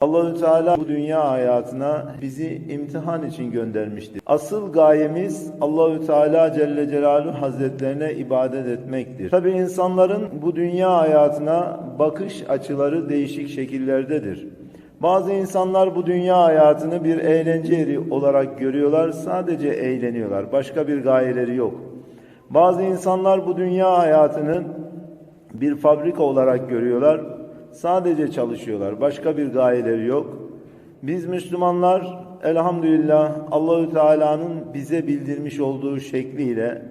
Allahü Teala bu dünya hayatına bizi imtihan için göndermiştir. Asıl gayemiz Allahü Teala Celle Celaluhu Hazretlerine ibadet etmektir. Tabi insanların bu dünya hayatına bakış açıları değişik şekillerdedir. Bazı insanlar bu dünya hayatını bir eğlence yeri olarak görüyorlar, sadece eğleniyorlar. Başka bir gayeleri yok. Bazı insanlar bu dünya hayatını bir fabrika olarak görüyorlar. Sadece çalışıyorlar. Başka bir gayeleri yok. Biz Müslümanlar elhamdülillah Allahü Teala'nın bize bildirmiş olduğu şekliyle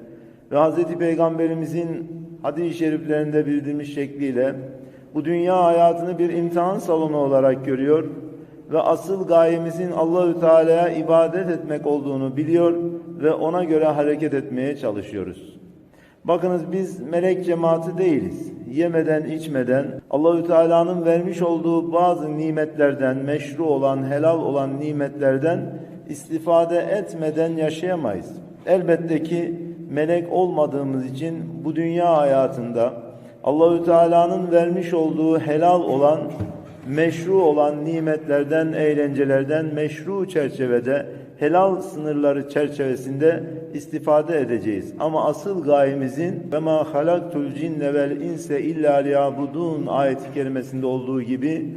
ve Hazreti Peygamberimizin hadis-i şeriflerinde bildirmiş şekliyle bu dünya hayatını bir imtihan salonu olarak görüyor ve asıl gayemizin Allahü Teala'ya ibadet etmek olduğunu biliyor ve ona göre hareket etmeye çalışıyoruz. Bakınız biz melek cemaati değiliz. Yemeden içmeden Allahü Teala'nın vermiş olduğu bazı nimetlerden, meşru olan, helal olan nimetlerden istifade etmeden yaşayamayız. Elbette ki melek olmadığımız için bu dünya hayatında Allahü Teala'nın vermiş olduğu helal olan, meşru olan nimetlerden, eğlencelerden meşru çerçevede, helal sınırları çerçevesinde istifade edeceğiz. Ama asıl gayemizin ve ma halaktul cinne vel inse illa liyabudun ayeti kerimesinde olduğu gibi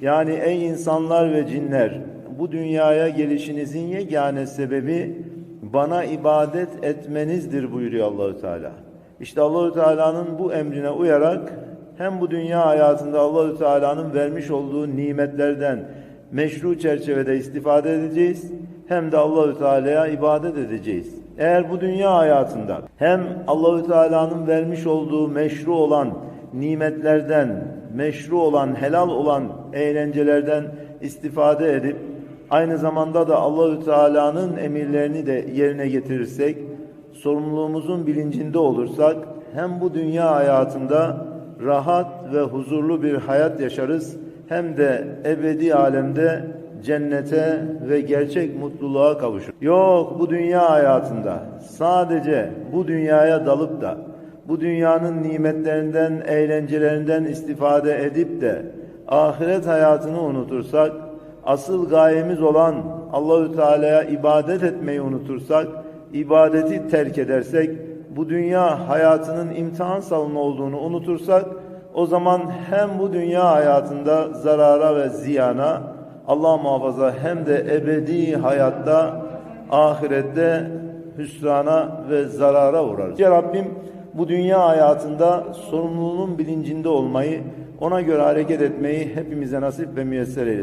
yani ey insanlar ve cinler bu dünyaya gelişinizin yegane sebebi bana ibadet etmenizdir buyuruyor Allahü Teala. İşte Allahü Teala'nın bu emrine uyarak hem bu dünya hayatında Allahü Teala'nın vermiş olduğu nimetlerden meşru çerçevede istifade edeceğiz hem de Allahü Teala'ya ibadet edeceğiz. Eğer bu dünya hayatında hem Allahü Teala'nın vermiş olduğu meşru olan nimetlerden, meşru olan, helal olan eğlencelerden istifade edip aynı zamanda da Allahü Teala'nın emirlerini de yerine getirirsek, sorumluluğumuzun bilincinde olursak hem bu dünya hayatında rahat ve huzurlu bir hayat yaşarız hem de ebedi alemde cennete ve gerçek mutluluğa kavuşur. Yok bu dünya hayatında sadece bu dünyaya dalıp da bu dünyanın nimetlerinden, eğlencelerinden istifade edip de ahiret hayatını unutursak, asıl gayemiz olan Allahü Teala'ya ibadet etmeyi unutursak, ibadeti terk edersek, bu dünya hayatının imtihan salonu olduğunu unutursak, o zaman hem bu dünya hayatında zarara ve ziyana, Allah muhafaza hem de ebedi hayatta, ahirette hüsrana ve zarara uğrarız. Ya Rabbim bu dünya hayatında sorumluluğun bilincinde olmayı, ona göre hareket etmeyi hepimize nasip ve müyesser eylesin.